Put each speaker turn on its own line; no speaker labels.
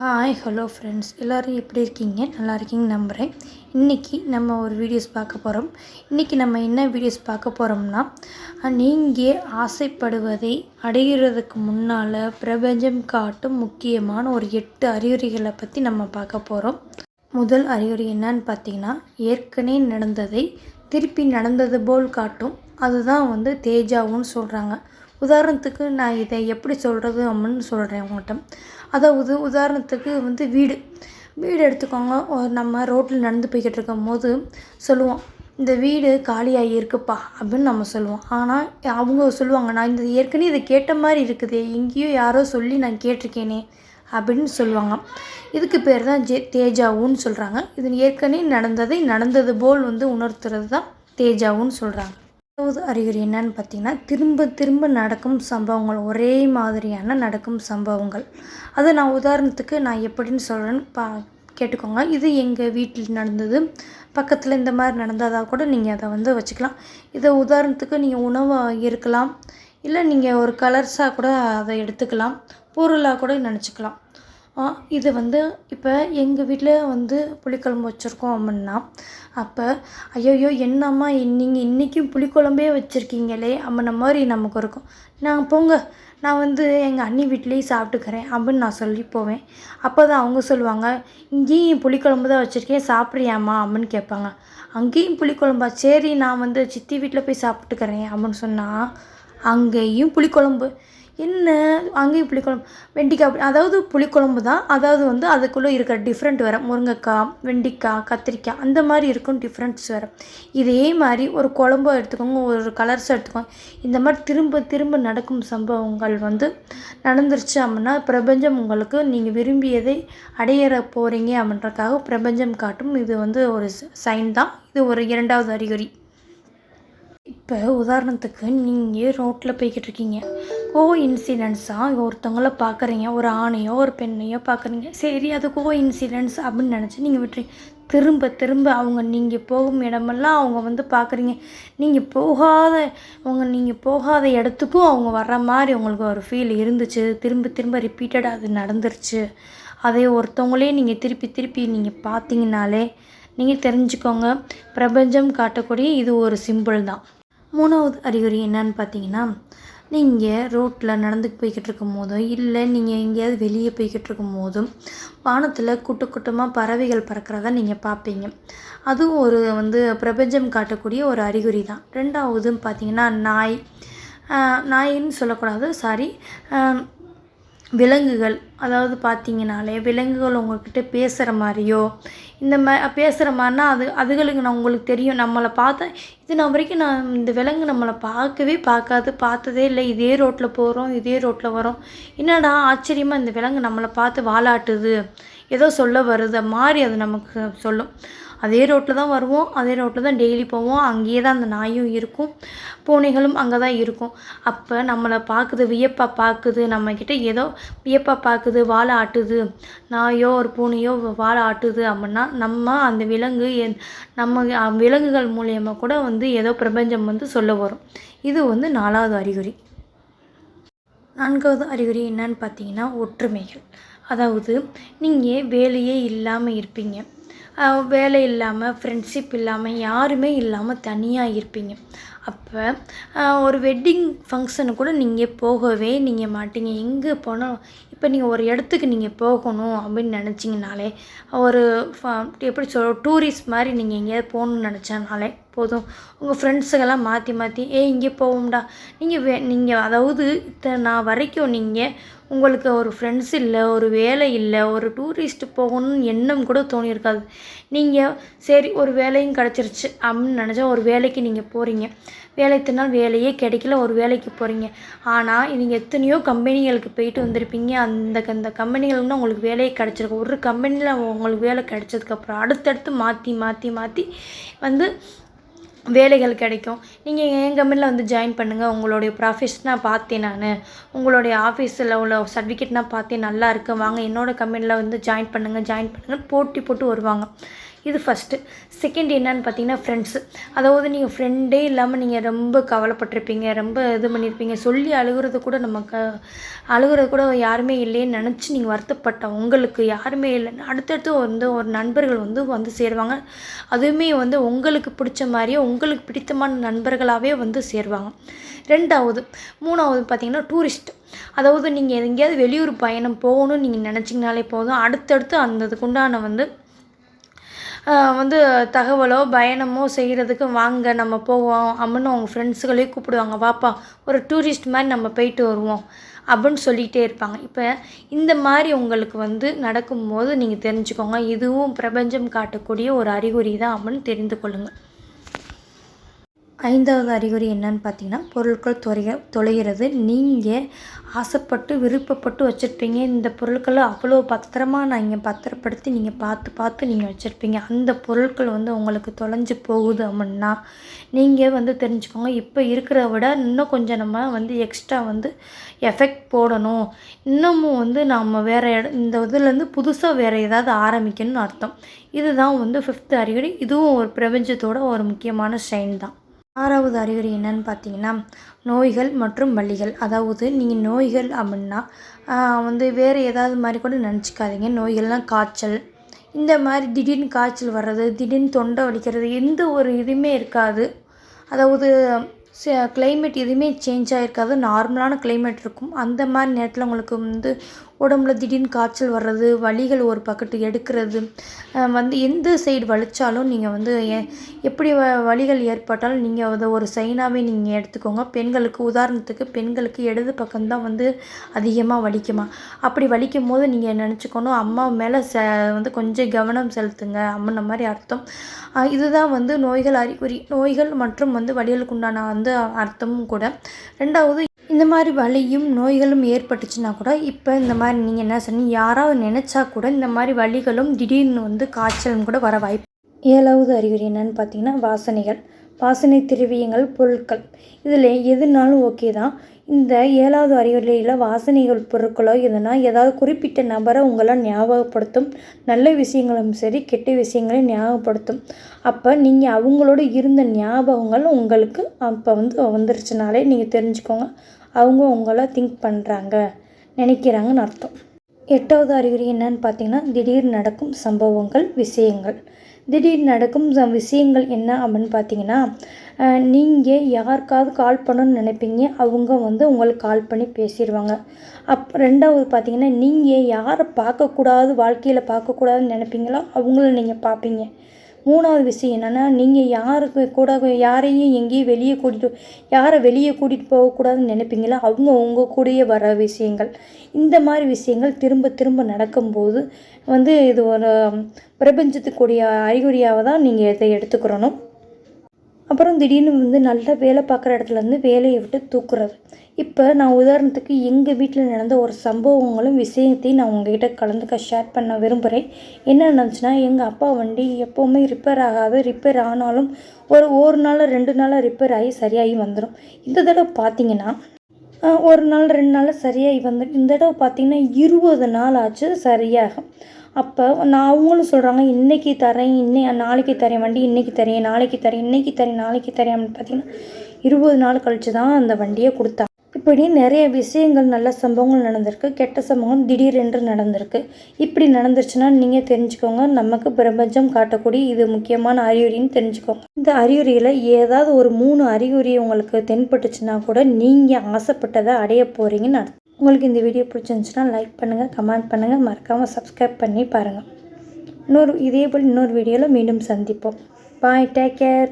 Hi hello friends எல்லோரும் எப்படி இருக்கீங்க? நல்லா இருக்கீங்க நம்புகிறேன் இன்றைக்கி நம்ம ஒரு வீடியோஸ் பார்க்க போகிறோம் இன்றைக்கி நம்ம என்ன வீடியோஸ் பார்க்க போகிறோம்னா நீங்கள் ஆசைப்படுவதை அடைகிறதுக்கு முன்னால் பிரபஞ்சம் காட்டும் முக்கியமான ஒரு எட்டு அறிகுறிகளை பற்றி நம்ம பார்க்க போகிறோம் முதல் அறிகுறி என்னன்னு பார்த்தீங்கன்னா ஏற்கனவே நடந்ததை திருப்பி நடந்தது போல் காட்டும். அதுதான் வந்து தேஜாவுன்னு சொல்கிறாங்க உதாரணத்துக்கு நான் இதை எப்படி சொல்கிறது அப்படின்னு சொல்கிறேன் உங்கள்கிட்ட அதாவது உதாரணத்துக்கு வந்து வீடு. வீடு எடுத்துக்கோங்க. நம்ம ரோட்டில் நடந்து போய்கிட்டு இருக்கும் போது சொல்லுவோம் இந்த வீடு காலியாகி இருக்குப்பா அப்படின்னு நம்ம சொல்லுவோம். ஆனால் அவங்க சொல்லுவாங்க நான் இந்த ஏற்கனவே இதை கேட்ட மாதிரி இருக்குது எங்கேயோ யாரோ சொல்லி நான் கேட்டிருக்கேனே அப்படின்னு சொல்லுவாங்க. இதுக்கு பேர் தான் ஜே தேஜாவுன்னு சொல்கிறாங்க இது ஏற்கனவே நடந்ததை நடந்தது போல் வந்து உணர்த்துறது தான் தேஜாவுன்னு சொல்கிறாங்க ரெண்டாவது அறிகுறி என்னன்னு பார்த்தீங்கன்னா திரும்ப திரும்ப நடக்கும் சம்பவங்கள் ஒரே மாதிரியான நடக்கும் சம்பவங்கள். அது நான் உதாரணத்துக்கு நான் எப்படின்னு சொல்கிறேன்னு பா கேட்டுக்கோங்க. இது எங்கள் வீட்டில் நடந்தது. பக்கத்தில் இந்த மாதிரி நடந்ததாக கூட நீங்கள் அதை வந்து வச்சுக்கலாம். இதை உதாரணத்துக்கு நீங்கள் உணவாக இருக்கலாம். இல்லை நீங்கள் ஒரு கலர்ஸாக கூட அதை எடுத்துக்கலாம். பொருளாக கூட நினச்சிக்கலாம். இது வந்து இப்போ எங்கள் வீட்டில் வந்து புளிக்குழம்பு வச்சுருக்கோம் அப்படின்னா அப்போ ஐயையோ என்னம்மா நீங்கள் இன்றைக்கும் புளிக்குழம்பே வச்சுருக்கீங்களே அப்படின்ன மாதிரி நமக்கு இருக்கும். நான் போங்க நான் வந்து எங்கள் அண்ணி வீட்லேயும் சாப்பிட்டுக்கிறேன் அப்படின்னு நான் சொல்லி போவேன். அப்போ தான் அவங்க சொல்லுவாங்க இங்கேயும் புளிக்குழம்பு தான் வச்சுருக்கேன் சாப்பிட்றியாம்மா? அப்படின்னு கேட்பாங்க. அங்கேயும் புளிக்குழம்பா? சரி நான் வந்து சித்தி வீட்டில் போய் சாப்பிட்டுக்கிறேன் அப்படின்னு சொன்னால் அங்கேயும் புளிக்குழம்பு. என்ன அங்கேயும் புளிக்குழம்பு. வெண்டிக்காய் அதாவது புளிக்குழம்பு தான். அதாவது வந்து அதுக்குள்ளே இருக்கிற டிஃப்ரெண்ட் வேறு. முருங்கைக்காய் வெண்டிக்காய் கத்திரிக்காய் அந்த மாதிரி இருக்கும் டிஃப்ரெண்ட்ஸ் வேறு. இதே மாதிரி ஒரு குழம்பு எடுத்துக்கோங்க ஒரு கலர்ஸ் எடுத்துக்கோங்க. இந்த மாதிரி திரும்ப திரும்ப நடக்கும் சம்பவங்கள் வந்து நடந்துருச்சு அப்படின்னா பிரபஞ்சம் உங்களுக்கு நீங்கள் விரும்பியதை அடையிற போகிறீங்க அப்படின்றக்காக பிரபஞ்சம் காட்டும் இது வந்து ஒரு சைன் தான். இது ஒரு இரண்டாவது அறிகுறி. இப்போ உதாரணத்துக்கு நீங்கள் ரோட்டில் போய்கிட்டு இருக்கீங்க. கோ இன்சிடென்ட்ஸாக ஒருத்தவங்கள பார்க்குறீங்க ஒரு ஆணையோ ஒரு பெண்ணையோ பார்க்குறீங்க சரி அது கோ இன்சிடென்ட்ஸ் அப்படின்னு நினச்சி நீங்கள் விட்டுறீங்க. திரும்ப திரும்ப அவங்க நீங்கள் போகும் இடமெல்லாம் அவங்க வந்து பார்க்குறீங்க நீங்கள் போகாத அவங்க நீங்கள் போகாத இடத்துக்கும் அவங்க வர்ற மாதிரி உங்களுக்கு ஒரு ஃபீல் இருந்துச்சு. திரும்ப திரும்ப ரிப்பீட்டடாக அது நடந்துருச்சு. அதே ஒருத்தவங்களே நீங்கள் திருப்பி திருப்பி நீங்கள் பார்த்தீங்கனாலே நீங்கள் தெரிஞ்சுக்கோங்க. பிரபஞ்சம் காட்டக்கூடிய இது ஒரு சிம்பிள் தான். மூணாவது அறிகுறி என்னன்னு பார்த்தீங்கன்னா நீங்கள் ரோட்டில் நடந்து போய்கிட்டு இருக்கும் போதும் இல்லை நீங்கள் எங்கேயாவது வெளியே போய்கிட்டு இருக்கும் போதும் வானத்தில் கூட்ட கூட்டமாக பறவைகள் பறக்கிறத நீங்கள் பார்ப்பீங்க அதுவும் ஒரு வந்து பிரபஞ்சம் காட்டக்கூடிய ஒரு அறிகுறி தான். ரெண்டாவது பார்த்தீங்கன்னா நாய். நாயின்னு சொல்லக்கூடாது சாரி. விலங்குகள் அதாவது பார்த்தீங்கனாலே விலங்குகள் உங்கள்கிட்ட பேசுகிற மாதிரியோ இந்த மா பேசுகிற மாதிரினா அது அதுகளுக்கு நான் உங்களுக்கு தெரியும். நம்மளை பார்த்தேன் இது நான் வரைக்கும் நான் இந்த விலங்கு நம்மளை பார்க்கவே பார்க்காது பார்த்ததே இல்லை. இதே ரோட்டில் போகிறோம் இதே ரோட்டில் வரோம். என்னடா ஆச்சரியமாக இந்த விலங்கு நம்மளை பார்த்து வாலாட்டுது. ஏதோ சொல்ல வருது. மாதிரி அது நமக்கு சொல்லும். அதே ரோட்டில் தான் வருவோம். அதே ரோட்டில் தான் டெய்லி போவோம். அங்கேயே தான் அந்த நாயும் இருக்கும். பூனைகளும் அங்கே தான் இருக்கும். அப்போ நம்மளை பார்க்குது வியப்பாக பார்க்குது நம்மக்கிட்ட ஏதோ வியப்பாக பார்க்குது வாழை ஆட்டுது. நாயோ ஒரு பூனையோ வாழை ஆட்டுது அப்படின்னா நம்ம அந்த விலங்கு நம்ம விலங்குகள் மூலியமாக கூட வந்து ஏதோ பிரபஞ்சம் வந்து சொல்ல வரும். இது வந்து நாலாவது அறிகுறி. நான்காவது அறிகுறி என்னன்னு பார்த்தீங்கன்னா ஒற்றுமைகள். அதாவது நீங்கள் வேலையே இல்லாமல் இருப்பீங்க. வேலை இல்லாமல் ஃப்ரெண்ட்ஷிப் இல்லாமல் யாருமே இல்லாமல் தனியாக இருப்பீங்க. அப்போ ஒரு வெட்டிங் ஃபங்க்ஷனு கூட நீங்கள் போகவே நீங்கள் மாட்டீங்க. எங்கே போனால் இப்போ நீங்கள் ஒரு இடத்துக்கு நீங்கள் போகணும் அப்படின்னு நினச்சிங்கனாலே ஒரு எப்படி சொல் டூரிஸ்ட் மாதிரி நீங்கள் எங்கேயாவது போகணுன்னு நினச்சானாலே போதும். உங்கள் ஃப்ரெண்ட்ஸுக்கெல்லாம் மாற்றி மாற்றி ஏ இங்கே போவோம்டா. நீங்கள் வே நீங்கள் அதாவது இத்தனை நான் வரைக்கும் நீங்கள் உங்களுக்கு ஒரு ஃப்ரெண்ட்ஸ் இல்லை ஒரு வேலை இல்லை ஒரு டூரிஸ்ட்டு போகணும்னு எண்ணம் கூட தோணியிருக்காது. நீங்கள் சரி ஒரு வேலையும் கிடச்சிருச்சு அப்படின்னு நினச்சா ஒரு வேலைக்கு நீங்கள் போகிறீங்க வேலை நாள் வேலையே கிடைக்கல ஒரு வேலைக்கு போகிறீங்க ஆனால் நீங்கள் எத்தனையோ கம்பெனிகளுக்கு போயிட்டு வந்திருப்பீங்க. அந்த அந்த கம்பெனிகளுக்கு உங்களுக்கு வேலையே கிடச்சிருக்கு. ஒரு கம்பெனியில் உங்களுக்கு வேலை கிடைச்சதுக்கப்புறம் அடுத்தடுத்து மாற்றி மாற்றி மாற்றி வந்து வேலைகள் கிடைக்கும். நீங்கள் என் கம்பெனியில் வந்து ஜாயின் பண்ணுங்கள் உங்களுடைய ப்ரொஃபஷனாக பார்த்தேன் நான். உங்களுடைய ஆஃபீஸில் உள்ள சர்டிஃபிகேட்னால் பார்த்தேன் நல்லா இருக்குது வாங்க என்னோடய கம்பெனியில் வந்து ஜாயின் பண்ணுங்கள் ஜாயின் பண்ணுங்கள் போட்டி போட்டு வருவாங்க. இது ஃபஸ்ட்டு செகண்ட் என்னன்னு பார்த்தீங்கன்னா ஃப்ரெண்ட்ஸு அதாவது நீங்கள் ஃப்ரெண்டே இல்லாமல் நீங்கள் ரொம்ப கவலைப்பட்டிருப்பீங்க ரொம்ப இது பண்ணியிருப்பீங்க சொல்லி அழுகுறது கூட நம்ம க அழுகுறது கூட யாருமே இல்லைன்னு நினச்சி நீங்கள் வருத்தப்பட்ட உங்களுக்கு யாருமே இல்லை அடுத்தடுத்து வந்து ஒரு நண்பர்கள் வந்து வந்து சேருவாங்க. அதுவுமே வந்து உங்களுக்கு பிடிச்ச மாதிரியே உங்களுக்கு பிடித்தமான நண்பர்களாகவே வந்து சேருவாங்க. ரெண்டாவது மூணாவது பார்த்தீங்கன்னா டூரிஸ்ட் அதாவது நீங்கள் எங்கேயாவது வெளியூர் பயணம் போகணும்னு நீங்கள் நினச்சிங்கனாலே போதும். அடுத்தடுத்து அந்த இதுக்குண்டான வந்து வந்து தகவலோ பயணமோ செய்கிறதுக்கு வாங்க நம்ம போவோம் அப்படின்னு அவங்க ஃப்ரெண்ட்ஸுகளே கூப்பிடுவாங்க. வாப்பா ஒரு டூரிஸ்ட் மாதிரி நம்ம போயிட்டு வருவோம் அப்படின்னு சொல்லிகிட்டே இருப்பாங்க. இப்போ இந்த மாதிரி உங்களுக்கு வந்து நடக்கும்போது நீங்கள் தெரிஞ்சுக்கோங்க. இதுவும் பிரபஞ்சம் காட்டக்கூடிய ஒரு அறிகுறி தான் அப்படின்னு தெரிந்து கொள்ளுங்கள் ஐந்தாவது அறிகுறி என்னன்னு பார்த்தீங்கன்னா பொருட்கள் தொலைய தொலைகிறது. நீங்கள் ஆசைப்பட்டு விருப்பப்பட்டு வச்சுருப்பீங்க. இந்த பொருட்களை அவ்வளோ பத்திரமா இங்கே பத்திரப்படுத்தி நீங்கள் பார்த்து பார்த்து நீங்கள் வச்சுருப்பீங்க. அந்த பொருட்கள் வந்து உங்களுக்கு தொலைஞ்சு போகுது அப்படின்னா நீங்கள் வந்து தெரிஞ்சுக்கோங்க. இப்போ இருக்கிறத விட இன்னும் கொஞ்சம் நம்ம வந்து எக்ஸ்ட்ரா வந்து எஃபெக்ட் போடணும். இன்னமும் வந்து நம்ம வேறு இட இந்த இதுலேருந்து புதுசாக வேறு ஏதாவது ஆரம்பிக்கணும்னு அர்த்தம். இதுதான் வந்து ஃபிஃப்த் அறிகுறி. இதுவும் ஒரு பிரபஞ்சத்தோட ஒரு முக்கியமான ஷைன் தான். ஆறாவது அறிகுறி என்னன்னு பார்த்தீங்கன்னா நோய்கள் மற்றும் வலிகள். அதாவது நீங்கள் நோய்கள் அப்படின்னா வந்து வேறு ஏதாவது மாதிரி கூட நினச்சிக்காதீங்க. நோய்கள்லாம் காய்ச்சல். இந்த மாதிரி திடீர்னு காய்ச்சல் வர்றது திடீர்னு தொண்டை வலிக்கிறது எந்த ஒரு இதுவுமே இருக்காது. அதாவது கிளைமேட் எதுவுமே சேஞ்ச் ஆகிருக்காது நார்மலான கிளைமேட் இருக்கும். அந்த மாதிரி நேரத்தில் உங்களுக்கு வந்து உடம்புல திடீர்னு காய்ச்சல் வர்றது வலிகள் ஒரு பக்கத்து எடுக்கிறது வந்து எந்த சைடு வலித்தாலும் நீங்கள் வந்து எ- எப்படி வ வலிகள் ஏற்பட்டாலும் நீங்கள் அதை ஒரு சைனாகவே நீங்கள் எடுத்துக்கோங்க. பெண்களுக்கு உதாரணத்துக்கு பெண்களுக்கு இடது பக்கம்தான் வந்து அதிகமாக வலிக்குமா? அப்படி வலிக்கும் போது நீங்கள் நினச்சிக்கணும்? அம்மா மேலே ச வந்து கொஞ்சம் கவனம் செலுத்துங்க அம்மன மாதிரி அர்த்தம். இதுதான் வந்து நோய்கள் அறிகுறி நோய்கள் மற்றும் வந்து வலிகளுக்கு உண்டான வந்து அர்த்தமும் கூட. ரெண்டாவது இந்த மாதிரி வலியும் நோய்களும் ஏற்பட்டுச்சுன்னா கூட இப்போ இந்த மாதிரி நீங்கள் என்ன சொன்னீங்க யாராவது நினச்சா கூட இந்த மாதிரி வலிகளும் திடீர்னு வந்து காய்ச்சலும் கூட வர வாய்ப்பு ஏழாவது அறிகுறி என்னன்னு பார்த்தீங்கன்னா வாசனைகள். வாசனை திரவியங்கள் பொருட்கள். இதில் எதுனாலும் ஓகே தான் இந்த ஏழாவது அறிவுரையில் வாசனைகள் பொருட்களோ எதுனா ஏதாவது குறிப்பிட்ட நபரை உங்களை ஞாபகப்படுத்தும். நல்ல விஷயங்களும் சரி கெட்ட விஷயங்களையும் ஞாபகப்படுத்தும். அப்போ நீங்கள் அவங்களோட இருந்த ஞாபகங்கள் உங்களுக்கு அப்போ வந்து வந்துருச்சுனாலே நீங்கள் தெரிஞ்சுக்கோங்க. அவங்க உங்களை திங்க் பண்ணுறாங்க நினைக்கிறாங்கன்னு அர்த்தம். எட்டாவது அறிகுறி என்னன்னு பார்த்தீங்கன்னா திடீர் நடக்கும் சம்பவங்கள் விஷயங்கள். திடீர் நடக்கும் ச- விஷயங்கள் என்ன அப்படின்னு பார்த்தீங்கன்னா நீங்கள் யாருக்காவது கால் பண்ணணும்னு நினைப்பீங்க. அவங்க வந்து உங்களுக்கு கால் பண்ணி பேசிடுவாங்க அப் ரெண்டாவது பார்த்தீங்கன்னா நீங்கள் யாரை பார்க்கக்கூடாது வாழ்க்கையில் பார்க்கக்கூடாதுன்னு நினைப்பீங்களோ அவங்கள நீங்கள் பார்ப்பீங்க. மூணாவது விஷயம் என்னென்னா நீங்கள் யாருக்கு கூட யாரையும் எங்கேயும் வெளியே கூட்டிகிட்டு யாரை வெளியே கூட்டிகிட்டு போகக்கூடாதுன்னு நினைப்பீங்களோ? அவங்க உங்கள் கூடயே வர விஷயங்கள். இந்த மாதிரி விஷயங்கள் திரும்ப திரும்ப நடக்கும்போது வந்து இது ஒரு பிரபஞ்சத்துக்குரிய அறிகுறியாக தான் நீங்கள் இதை எடுத்துக்கிறணும். அப்புறம் திடீர்னு வந்து நல்லா வேலை பார்க்குற இடத்துல இருந்து வேலையை விட்டு தூக்குறது. இப்போ நான் உதாரணத்துக்கு எங்கள் வீட்டில் நடந்த ஒரு சம்பவங்களும் விஷயத்தையும் நான் உங்ககிட்ட கலந்துக்க ஷேர் பண்ண விரும்புகிறேன் என்ன நடந்துச்சுன்னா எங்கள் அப்பா வண்டி எப்போவுமே ரிப்பேர் ஆகாது ரிப்பேர் ஆனாலும் ஒரு ஒரு நாள் ரெண்டு நாளாக ரிப்பேர் ஆகி சரியாகி வந்துடும் இந்த தடவை பார்த்தீங்கன்னா ஒரு நாள் ரெண்டு நாள் சரியாகி வந்து இந்த தடவை பார்த்தீங்கன்னா இருபது நாள் ஆச்சு சரியாகும் அப்போ நான் அவங்களும் சொல்கிறாங்க இன்றைக்கி தரேன் இன்னை நாளைக்கு தரேன் வண்டி இன்றைக்கி தரேன் நாளைக்கு தரேன் இன்றைக்கி தரேன் நாளைக்கு தரேன் அப்படின்னு பார்த்தீங்கன்னா இருபது நாள் கழித்து தான் அந்த வண்டியை கொடுத்தாங்க. இப்படி நிறைய விஷயங்கள் நல்ல சம்பவங்கள் நடந்திருக்கு. கெட்ட சம்பவம் திடீரென்று நடந்திருக்கு. இப்படி நடந்துருச்சுன்னா நீங்கள் தெரிஞ்சுக்கோங்க. நமக்கு பிரபஞ்சம் காட்டக்கூடிய இது முக்கியமான அறிகுறின்னு தெரிஞ்சுக்கோங்க. இந்த அறிகுறியில் ஏதாவது ஒரு மூணு அறிகுறி உங்களுக்கு தென்பட்டுச்சுன்னா கூட நீங்கள் ஆசைப்பட்டதை அடைய போகிறீங்கன்னு அர்த்தம். உங்களுக்கு இந்த வீடியோ பிடிச்சிருந்துச்சுன்னா லைக் பண்ணுங்கள் கமெண்ட் பண்ணுங்கள் மறக்காமல் சப்ஸ்கிரைப் பண்ணி பாருங்கள் இன்னொரு இதே போல் இன்னொரு வீடியோவில் மீண்டும் சந்திப்போம். Bye take care